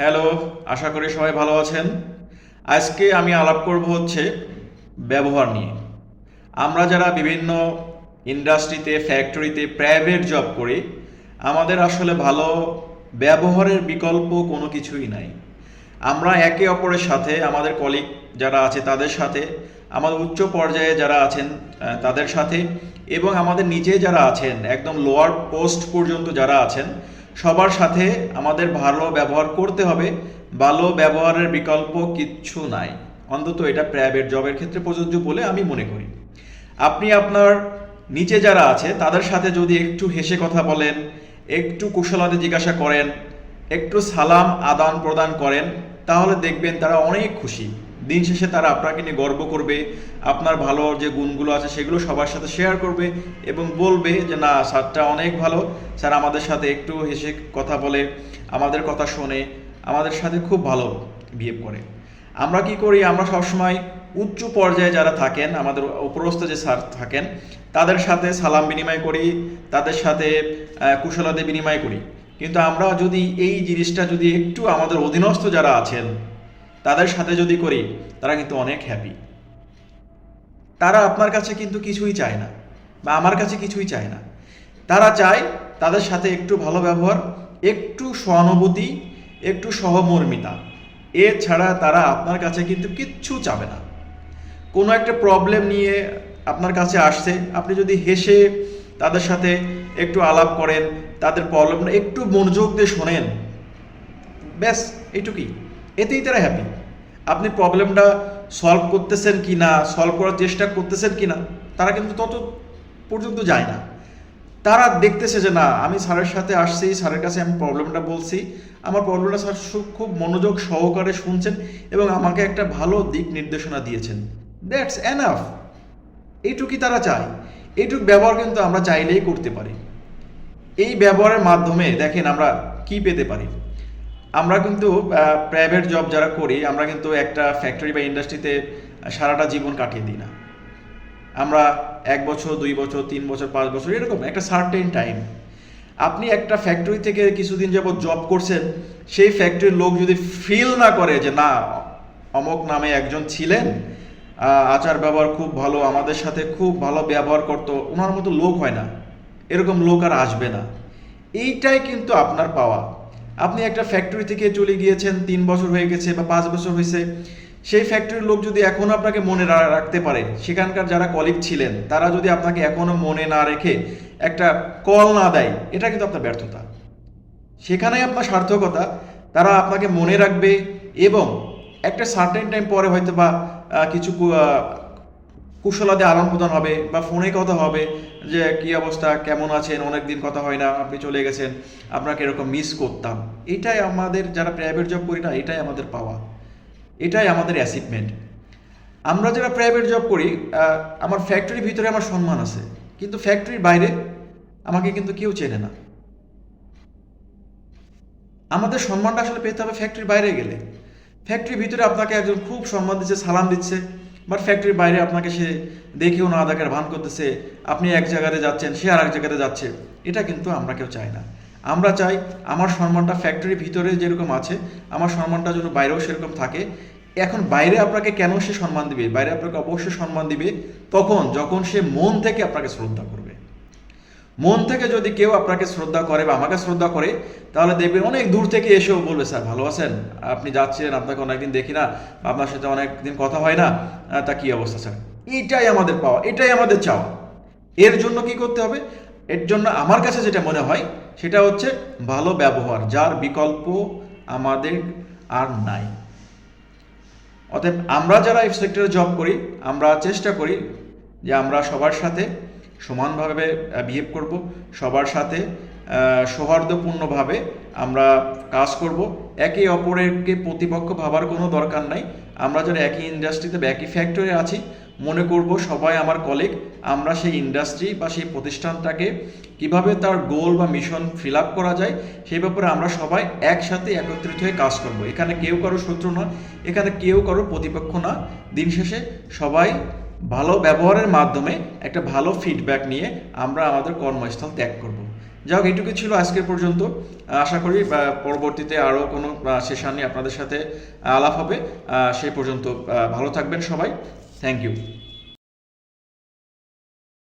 Hello, আশা করি সবাই ভালো আছেন। আজকে আমি আলাপ করব হচ্ছে ব্যবহার নিয়ে। আমরা যারা বিভিন্ন ইন্ডাস্ট্রিতে, ফ্যাক্টরিতে প্রাইভেট জব করি, আমাদের আসলে ভালো ব্যবহারের বিকল্প কোনো কিছুই নাই। আমরা একে অপরের সাথে, আমাদের কলিগ যারা আছে তাদের সাথে, আমাদের উচ্চ পর্যায়ে যারা আছেন তাদের সাথে, এবং আমাদের নিজে যারা আছেন, একদম লোয়ার পোস্ট পর্যন্ত যারা আছেন সবার সাথে আমাদের ভালো ব্যবহার করতে হবে। ভালো ব্যবহারের বিকল্প কিচ্ছু নাই। অন্তত এটা প্রাইভেট জবের ক্ষেত্রে প্রযোজ্য বলে আমি মনে করি। আপনি আপনার নিচে যারা আছে, তাদের সাথে যদি একটু হেসে কথা বলেন, একটু কুশলাতে জিজ্ঞাসা করেন, একটু সালাম আদান প্রদান করেন, তাহলে দেখবেন তারা অনেক খুশি। দিন শেষে তারা আপনাকে নিয়ে গর্ব করবে আপনার ভালো যে গুণগুলো আছে সেগুলো সবার সাথে শেয়ার করবে এবং বলবে যে না স্যারটা অনেক ভালো। স্যার আমাদের সাথে একটু হেসে কথা বলে আমাদের কথা শোনে আমাদের সাথে খুব ভালো বিহেভ করে। আমরা কি করি? আমরা সবসময় উচ্চ পর্যায়ে যারা থাকেন আমাদের উপরস্থ যে স্যার থাকেন তাদের সাথে সালাম বিনিময় করি তাদের সাথে আহ, কুশলাতে বিনিময় করি। কিন্তু আমরা যদি এই জিনিসটা যদি একটু আমাদের অধীনস্থ যারা আছেন তাদের সাথে যদি করি, তারা কিন্তু অনেক হ্যাপি তারা আপনার কাছে কিন্তু কিছুই চায় না, বা আমার কাছে কিছুই চায় না। তারা চায় তাদের সাথে একটু ভালো ব্যবহার, একটু সহানুভূতি, একটু সহমর্মিতা। এছাড়া তারা আপনার কাছে কিন্তু কিচ্ছু চাবে না। কোনো একটা প্রবলেম নিয়ে আপনার কাছে আসছে, আপনি যদি হেসে তাদের সাথে একটু আলাপ করেন, তাদের প্রবলেমটা একটু মনোযোগ দিয়ে শোনেন, ব্যাস, এইটুকুই। এতেই তারা হ্যাপি আপনি প্রবলেমটা সলভ করতেছেন কি না সলভ করার চেষ্টা করতেছেন কি না, তারা কিন্তু তত পর্যন্ত যায় না। তারা দেখতেছে যে, না, আমি স্যারের সাথে আসছি, স্যারের কাছে আমি প্রবলেমটা বলছি। আমার প্রবলেমটা স্যার খুব মনোযোগ সহকারে শুনছেন এবং আমাকে একটা ভালো দিক নির্দেশনা দিয়েছেন। দ্যাটস এনাফ এইটুকুই তারা চায়। এইটুক ব্যবহার কিন্তু আমরা চাইলেই করতে পারি। এই ব্যবহারের মাধ্যমে দেখেন আমরা কি পেতে পারি। আমরা কিন্তু প্রাইভেট জব যারা করি, আমরা কিন্তু একটা ফ্যাক্টরি বা ইন্ডাস্ট্রিতে সারাটা জীবন কাটিয়ে দিই না। আমরা এক বছর, দুই বছর, তিন বছর, পাঁচ বছর, এরকম একটা সার্টেন টাইম আপনি একটা ফ্যাক্টরি থেকে কিছুদিন যাবত জব করছেন, সেই ফ্যাক্টরির লোক যদি ফিল না করে যে, না, অমক নামে একজন ছিলেন আচার ব্যবহার খুব ভালো, আমাদের সাথে খুব ভালো ব্যবহার করতো, ওনার মতো লোক হয় না। এরকম লোক আর আসবে না। এইটাই কিন্তু আপনার পাওয়া। আপনি একটা ফ্যাক্টরি থেকে চলে গিয়েছেন তিন বছর হয়ে গেছে বা পাঁচ বছর হয়েছে সেই ফ্যাক্টরির লোক যদি এখনও আপনাকে মনে রাখতে পারে সেখানকার যারা কলিগ ছিলেন তারা যদি আপনাকে এখনও মনে না রেখে একটা কল না দেয় এটা কিন্তু আপনার ব্যর্থতা। সেখানেই আপনার সার্থকতা তারা আপনাকে মনে রাখবে এবং একটা সার্টেন টাইম পরে হয়তো বা কিছু কু- আহ, কুশলাতে আদান প্রদান হবে বা ফোনে কথা হবে যে, কি অবস্থা? কেমন আছেন? অনেকদিন কথা হয় না। আপনি চলে গেছেন। আপনাকে এরকম মিস করতাম। এটাই আমাদের, যারা প্রাইভেট জব করি না, এটাই আমাদের পাওয়া। এটাই আমাদের অ্যাচিভমেন্ট আমরা যারা প্রাইভেট জব করি আমার ফ্যাক্টরির ভিতরে আমার সম্মান আছে। কিন্তু ফ্যাক্টরির বাইরে আমাকে কিন্তু কেউ চেনে না। আমাদের সম্মানটা আসলে পেতে হবে ফ্যাক্টরির বাইরে গেলে। ফ্যাক্টরির ভিতরে আপনাকে একজন খুব সম্মান দিচ্ছে, সালাম দিচ্ছে। বাট ফ্যাক্টরির বাইরে আপনাকে সে দেখেও না দেখার ভান করতেছে। আপনি এক জায়গাতে যাচ্ছেন, সে আর এক জায়গাতে যাচ্ছে। এটা কিন্তু আমরা কেউ চাই না। আমরা চাই আমার সম্মানটা ফ্যাক্টরির ভিতরে যেরকম আছে, আমার সম্মানটা যেন বাইরেও সেরকম থাকে। এখন বাইরে আপনাকে কেন সে সম্মান দিবে? বাইরে আপনাকে অবশ্যই সম্মান দিবে তখন, যখন সে মন থেকে আপনাকে শ্রদ্ধা করবে। মন থেকে যদি কেউ আপনাকে শ্রদ্ধা করে বা আমাকে শ্রদ্ধা করে, তাহলে দেখবেন অনেক দূর থেকে এসেও বলবে, স্যার, ভালো আছেন? আপনি যাচ্ছেন আপনাকে অনেকদিন দেখি না, আপনার সাথে অনেকদিন কথা হয় না। তা কি অবস্থা, স্যার? এটাই আমাদের পাওয়া, এটাই আমাদের চাওয়া। এর জন্য কি করতে হবে? এর জন্য আমার কাছে যেটা মনে হয়, সেটা হচ্ছে ভালো ব্যবহার, যার বিকল্প আমাদের আর নাই। অতএব আমরা যারা এই সেক্টরে জব করি, আমরা চেষ্টা করি যে আমরা সবার সাথে সমানভাবে বিহেভ করব। সবার সাথে সৌহার্দ্যপূর্ণভাবে আমরা কাজ করব। একে অপরেরকে প্রতিপক্ষ ভাবার কোনো দরকার নাই। আমরা যারা একই ইন্ডাস্ট্রিতে বা একই ফ্যাক্টরি আছি। মনে করব সবাই আমার কলিগ আমরা সেই ইন্ডাস্ট্রি বা সেই প্রতিষ্ঠানটাকে কীভাবে তার গোল বা মিশন ফিল আপ করা যায়, সেই ব্যাপারে আমরা সবাই একসাথে একত্রিত হয়ে কাজ করব। এখানে কেউ কারও শত্রু না এখানে কেউ কারও প্রতিপক্ষ না। দিন শেষে সবাই ভালো ব্যবহারের মাধ্যমে একটা ভালো ফিডব্যাক নিয়ে আমরা আমাদের কর্মস্থল ত্যাগ করব। যাই হোক এটুকু ছিল আজকের পর্যন্ত। আশা করি পরবর্তীতে আরও কোনো সেশন নিয়ে আপনাদের সাথে আলাপ হবে। সেই পর্যন্ত ভালো থাকবেন সবাই। Thank you